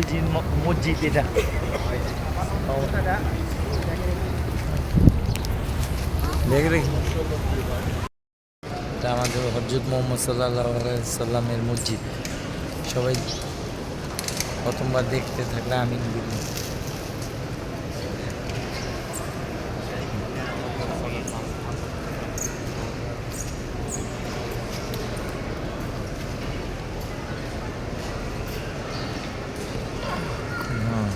নবীজির মসজিদ এটা এটা আমাদের হজরত মোহাম্মদ সাল্লাহ সাল্লামের মসজিদ। সবাই প্রথমবার দেখতে থাকলে আমি দিলাম হ্যাঁ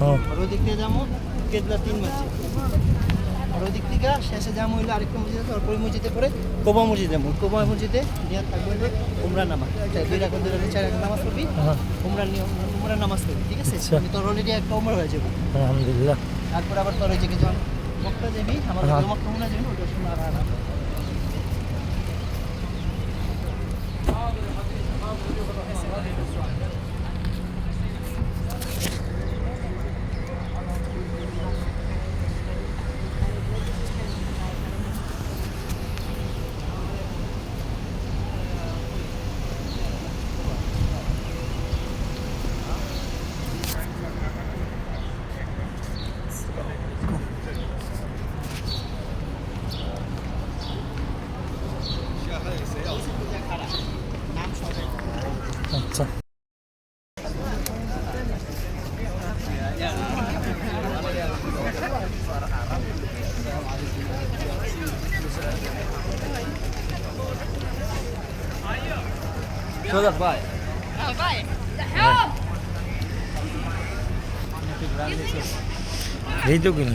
হ্যাঁ আর ওই দিক থেকে কেতলা তিন মসজিদ। আর ওই দিক থেকে শেষে যাব হইল আরেকটা মসজিদ আছে ওর মসজিদে পরে কোবা মসজিদে কোবা মসজিদে নিয়ে থাকবে হইল উমরা নামাজ। দুই রাখুন দুই রাখুন চার রাখুন নামাজ পড়বি হ্যাঁ। উমরা উমরা নামাজ পড়বি ঠিক আছে? আচ্ছা। আমি তোর অলরেডি একটা উমর হয়ে যাব। আলহামদুলিল্লাহ। তারপর আবার তোর ওই যে যখন মক্কা যাবি আমার হ্যাঁ। মক্কা মনে যাবি ওটা শোনা আর সোজা ভাই এই তো কিনা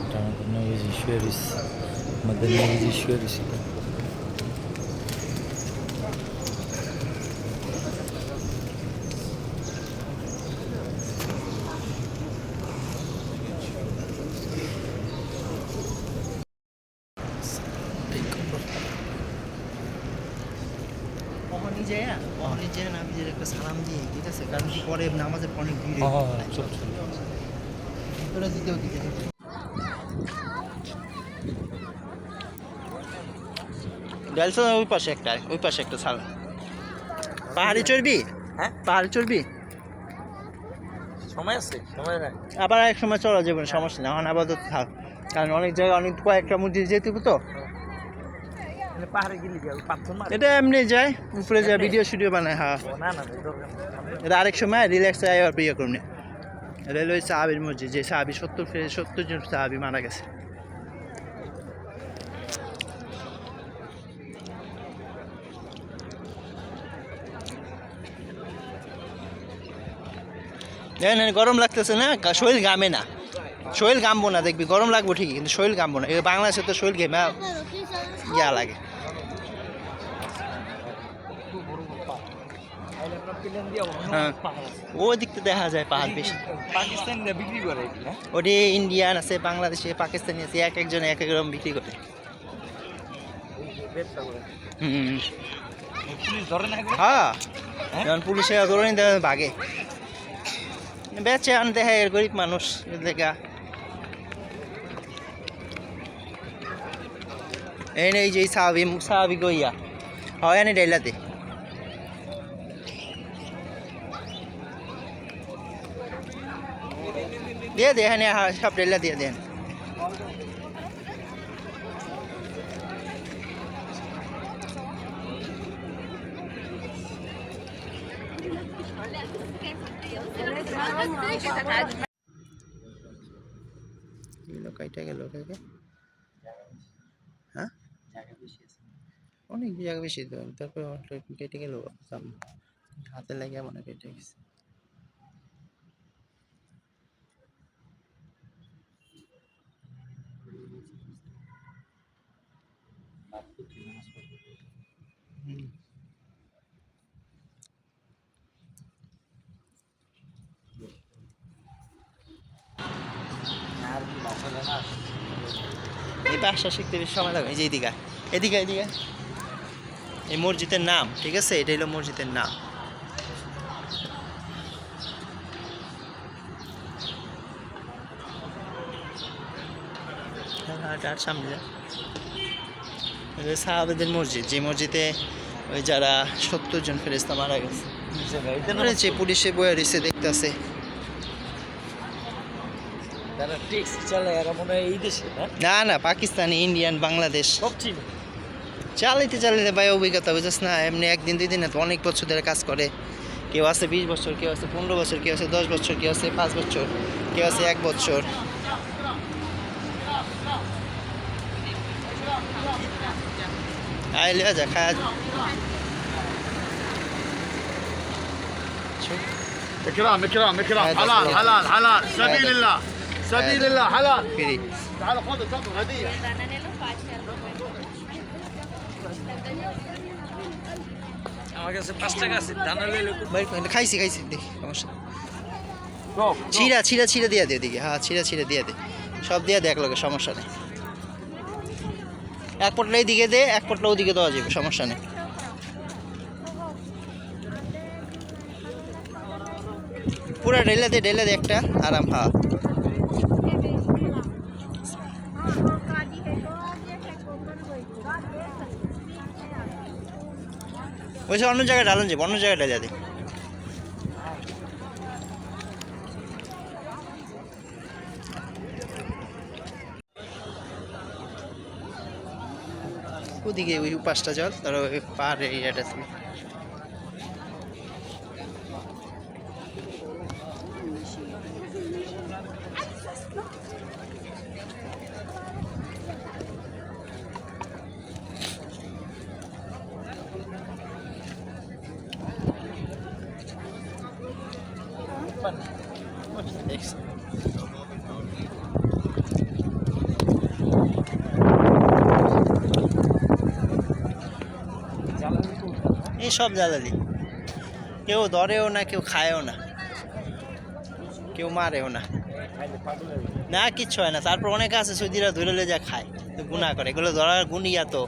এটা আমাদের নবীজি শুয়ে রয়েছে আমাদের নবীজি শুয়ে রয়েছে কখনই যায় না কখনই যায় না আমি যে একটা সালাম দিই ঠিক আছে কারণ কি পরে নামাজের অনেক ভিড় হ্যাঁ, হয়ে হ্যাঁ, যায়। চল, চল। ওরা দিতেও দিতে দিতে। ডালসা ওই পাশে একটা ওই পাশে একটা সালাম পাহাড়ি চড়বি হ্যাঁ? পাহাড়ি চড়বি সময় আছে সময় নাই। আবার এক সময় চলা যাবে না, সমস্যা নেই এখন আপাতত থাক। কারণ অনেক জায়গায় অনেক কয়েকটা মসজিদ যেতে হবে তো। পাহাড়ে গেলে? এটা এমনি যায় উপরে যায় ভিডিও স্টুডিও বানায় হ্যাঁ। না না। এটা আরেক সময় রিল্যাক্স আয় আর ইয়ে করুন রেলওয়ে সাহাবির মসজিদ যে সাহাবি সত্তর সত্তর জন সাহাবি মারা গেছে। এই গরম লাগতেছে না শরীর গামে না। শরীর গামবো না দেখবি গরম লাগবো ঠিকই কিন্তু শরীর গামবো না। বাংলাদেশে তো শরীর ঘেমে ইয়া লাগে। হ্যাঁ। থেকে দেখা যায় পাহাড় বেশি। পাকিস্তানিরা বিক্রি করে এগুলো, হ্যাঁ? ওটি ইন্ডিয়ান আছে বাংলাদেশে পাকিস্তানি আছে এক একজন এক এক রকম বিক্রি করে। পুলিশ ধরে হ্যাঁ হ্যাঁ? পুলিশে ধরে নিতে ভাগে। বেচে আনতে হয় গরিব মানুষ দেখা এই এই যে সাহাবি সাহাবি গইয়া। হয় নি ডাইলাতে দিয়ে দে, এখানে সব রেলা দিয়ে দেন। এগুলো কয়টা গেল কাকে হ্যাঁ অনেক জায়গা বেশি তো তারপর কেটে গেল হাতে লাগে মনে কেটে গেছে হুম। এই ভাষা শিখতে বেশি সময় লাগে এই যে এদিকে এদিকে এদিকে এই মসজিদের নাম ঠিক আছে? এটা হলো মসজিদের নাম। হাট সামনে সাহাবেদের মসজিদ যে মসজিদে ওই যারা সত্তর জন ফেরেস্তা মারা গেছে। যে পুলিশে বয়ে রয়েছে দেখতেছে। তারা টেক্স চালায় এরা মনে হয় এই দেশে না না না পাকিস্তানি ইন্ডিয়ান বাংলাদেশ সব চিনি চালাইতে চালাইতে ভাই অভিজ্ঞতা বুঝছিস না এমনি একদিন দুই দিনে তো অনেক বছর ধরে কাজ করে কেউ আছে বিশ বছর কেউ আছে পনেরো বছর কেউ আছে দশ বছর কেউ আছে পাঁচ বছর কেউ আছে এক বছর আয় লিয়া যা খায় اكرام اكرام اكرام هذا حلال هو. حلال حلال سبيل هذا. الله سبيل الله حلال ফ্রি تعال خذ تفضل هديه আমার কাছে পাঁচ টাকা আছে দানা লইলে ভাই খাইছি খাইছি দেখি সমস্যা নেই। شوف ছিঁড়া ছিঁড়া ছিঁড়া দিয়ে দে দিকে হ্যাঁ ছিঁড়া ছিঁড়া দিয়ে দে সব দিয়ে দে এক লগে সমস্যা নেই এক পটলা দিকে দে এক পটলা ওদিকে দেওয়া যাবে সমস্যা নেই পুরা ডেলা দে ডেলা দে একটা আরাম হ্যাঁ সব অন্য জায়গায় ঢালুন যাবে অন্য জায়গায় দে ওদিকে ওই পাঁচটা জল তার এরিয়াটা এরিয়াটা এই সব জ্বালালি। কেউ ধরেও না, কেউ খায়ও না। কেউ মারেও না। না, কিচ্ছু হয় না। তারপর অনেকে আছে, সৌদিরা ধরে যা খায় গুণা করে। এগুলো ধরার গুণিয়া তো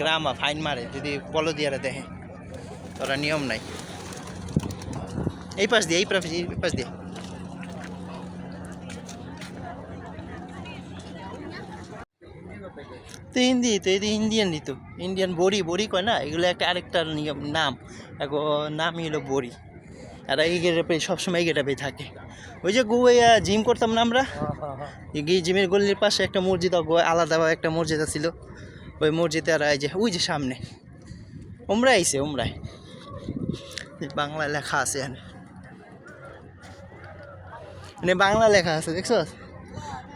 গ্রামা, ফাইন মারে। যদি পলো দিয়ারে দেখে তোরা নিয়ম নাই। এই পাশ দিয়ে এই পাশ এই পাশ দিয়ে তো হিন্দি তো এই ইন্ডিয়ান তো ইন্ডিয়ান বড়ি বড়ি কয় না এগুলো একটা আরেকটা নিয়ম নাম নামই হলো বড়ি আর এই গেটে সবসময় এই গেটাপে থাকে ওই যে গোয়া জিম করতাম না আমরা এই গিয়ে জিমের গলির পাশে একটা মসজিদ আলাদাভাবে একটা মসজিদ ছিল ওই মসজিদে আর এই যে ওই যে সামনে ওমরা আইছে ওমরায় বাংলা লেখা আছে এখানে মানে বাংলা লেখা আছে, দেখছ?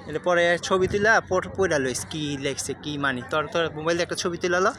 এটা পরে ছবি তুলা পড়া লইস, কী লেখছে, কী মানি? তোর তোর মোবাইলে একটা ছবি তুলালো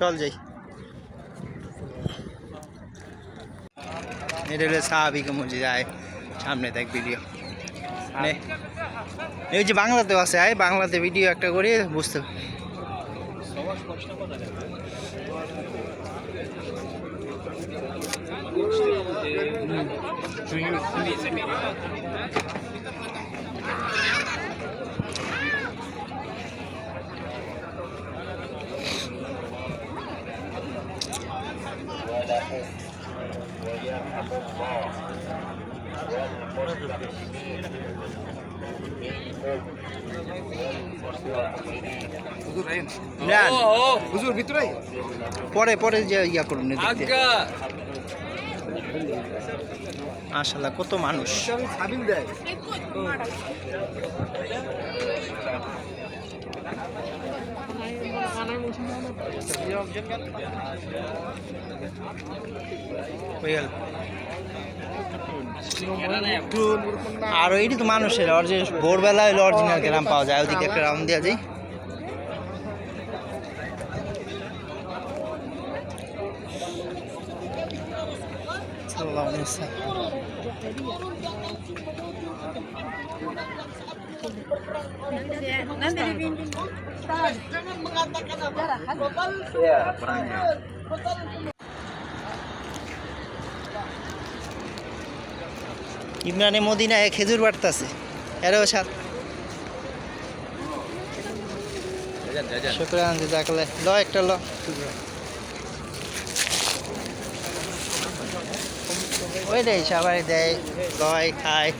চল যাই। এটা হলো আয় সামনে দেখ ভিডিও নে। এই যে বাংলাতেও আছে আয় বাংলাতে ভিডিও একটা করে বুঝতে ইমরান, হুজুর ভিতরে পরে পরে যে ইয়া করুন মাশাল্লাহ কত মানুষ। আর এইটি তো মানুষের অরিজিনাল ভোরবেলা হলে অরিজিনাল গ্রাম পাওয়া যায় ওদিকে একটা রাউন্ড দেওয়া যায় ইমরানে মদিনায় খেজুর বাড়তেছে। এরও সাত ল একটা সবাই দেয় লয় খায়।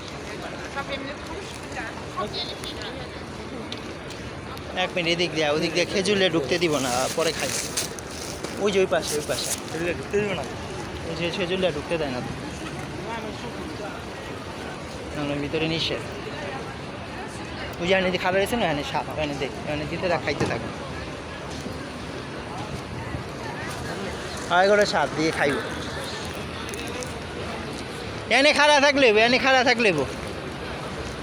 এক মিনিট এদিক দিয়ে, ওদিক দিয়ে খেজুরলে ঢুকতে দিব না, পরে খাই। ওই যে ওই পাশে ওই পাশে। খেজুরলে ঢুকতে দিব না। ওই যে খেজুরলে ঢুকতে দেয় না। ভিতরে নিষেধ। ওই যে এনে খাবার রয়েছে না এনে সাপ এনে দেখ এনে দিতে থাক, খাইতে থাক। আয় করে সাপ দিয়ে খাইব। এনে খাড়া থাকলে এনে খাড়া থাকলে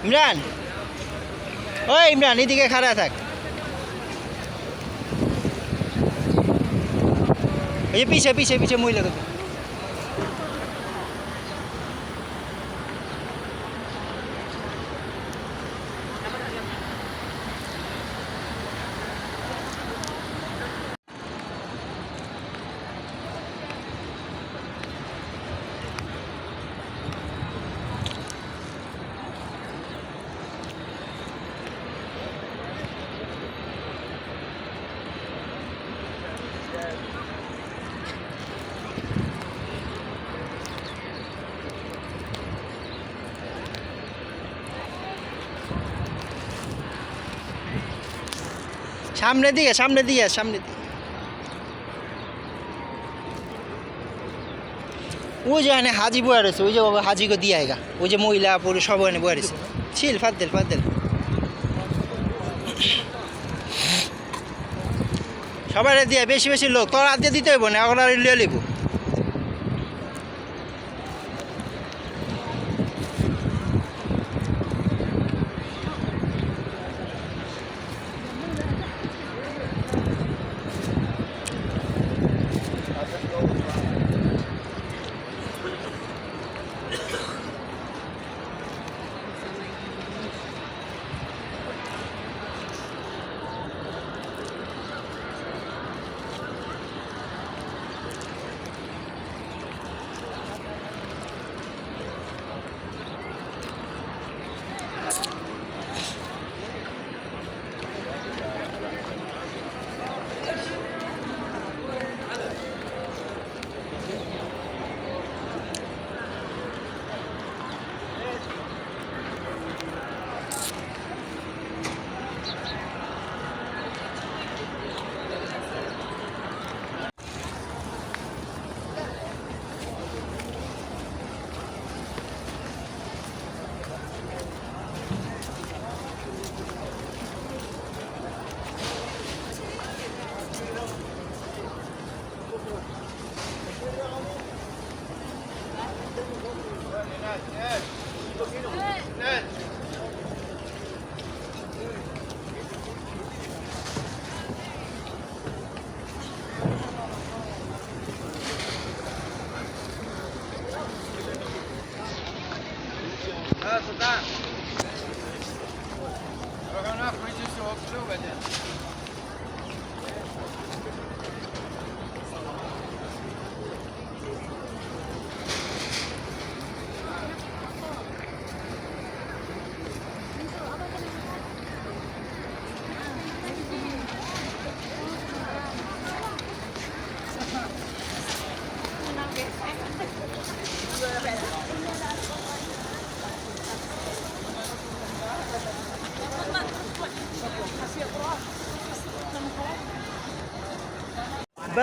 ইমরান! ওই ইমরান, এদিকে খাড়া থাক। এই पीछे পিছে পিছে পিছে মহিলা সামনে দিয়ে সামনে দিয়ে সামনে দিয়ে। ওই যে এনে হাজি বয়ে রয়েছে, ওই যে বাবা হাজিকে দিয়ে আয়গা ওই যে মহিলা, পুরুষ, সব এনে বয়ে রয়েছে। ছিল ফাদ্দেল ফাদ্দেল সবাই দিয়ে বেশি বেশি লোক, তোর হাত দিয়ে দিতে হইব না ওগুলো লিয়ে লিব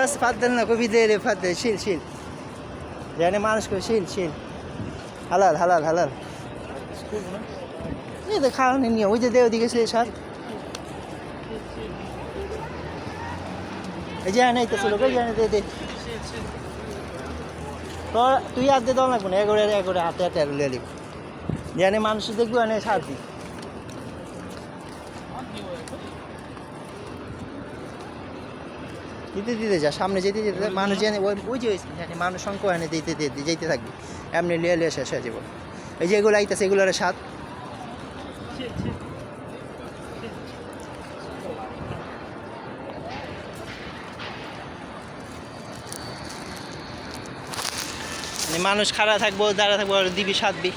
بس فضل না কবি দে রে فضل শিল শিল জানে মানুষ কো শিল শিল হালাল হালাল হালাল এই তো খাওয়া নিয়ে ওই যে দে ওদিকে সে সার এই যে আনে তো লোক জানে দে দে তোর তুই আর দে দাও না কোনো এগোরে এগোরে হাতে হাতে আর লিয়ে দিবি জানে মানুষ দেখবো আনে সার দি দিতে দিতে যা, সামনে যেতে যেতে মানুষ জানে ওই ওই যে জানে মানুষ সংখ্যা এনে দিতে দিতে যেতে থাকবে। এমনি লিয়ে লিয়ে শেষ হয়ে যাব। এই যে এগুলো আইতেছে, এগুলোর স্বাদ। মানে মানুষ খাড়া থাকব, দাঁড়া থাকব দিবি সাতবি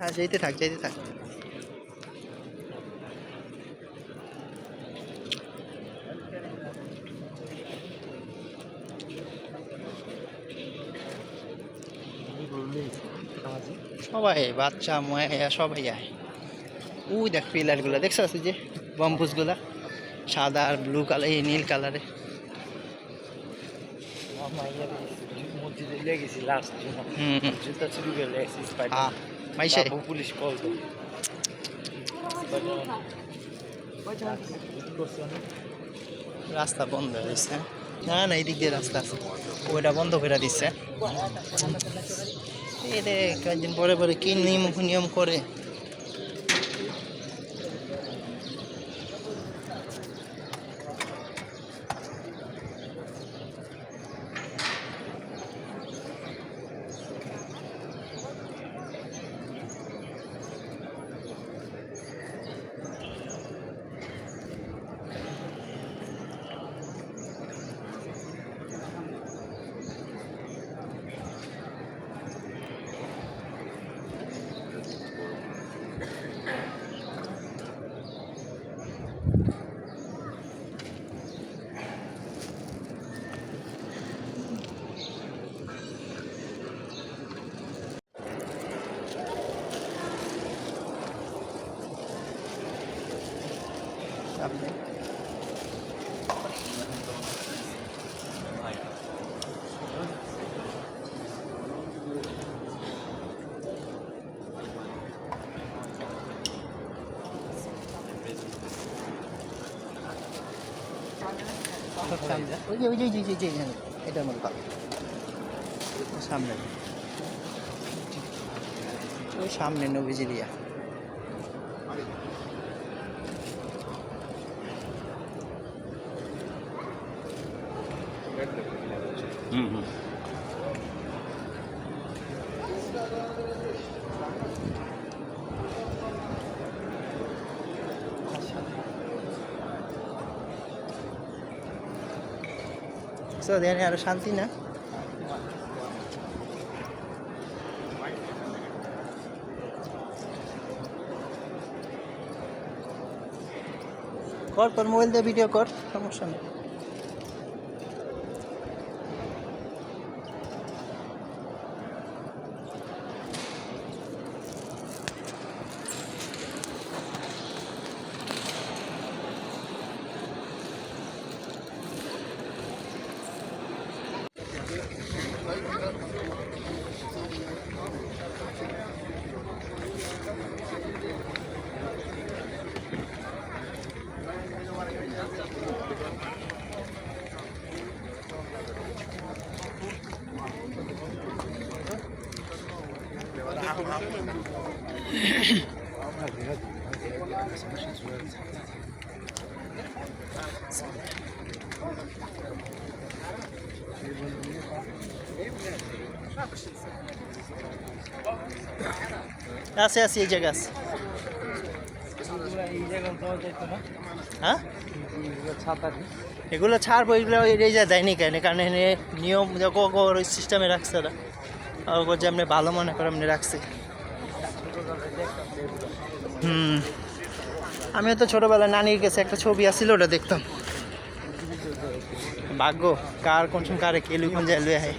হ্যাঁ যেতে থাক যেতে থাক। সবাই বাচ্চা মায়া সবাই আয়। ওই দেখ পিলারগুলো দেখছ আছে যে বম্বুসগুলা সাদা আর ব্লু কালার এই নীল কালারে। মসজিদে লিয়ে গেছি লাস্ট জুতা চুরি করে লেগেছি মাইশে পুলিশ কল তো রাস্তা বন্ধ হয়েছে। না না এদিক দিয়ে রাস্তা আছে। ওইটা বন্ধ করে দিচ্ছে এরে কয়েকদিন পরে পরে কি নিয়ম নিয়ম করে সামনে সামনে। ওই যে ওই যে যে ওই যে এটার মধ্যে পাবে। সামনে। ওই সামনে নবীজিরিয়া So, দেখানে আরও শান্তি না। কর তোর মোবাইল দিয়ে ভিডিও কর সমস্যা নেই। আছে আছে এই জায়গা আছে এই জায়গায় পাওয়া যেত না হ্যাঁ ছাতা এগুলো ছাড়বো এগুলো এই যা দেয়নি কেন? কারণ এনে নিয়ম ওই সিস্টেমে রাখছে ওরা। ওর যে আপনি ভালো মনে করে আপনি রাখছে। হুম। আমিও তো ছোটোবেলায় নানির কাছে একটা ছবি আসছিল ওটা দেখতাম। ভাগ্য, কার কোন কারে কেলু কোন যায় লুয়ে হয়।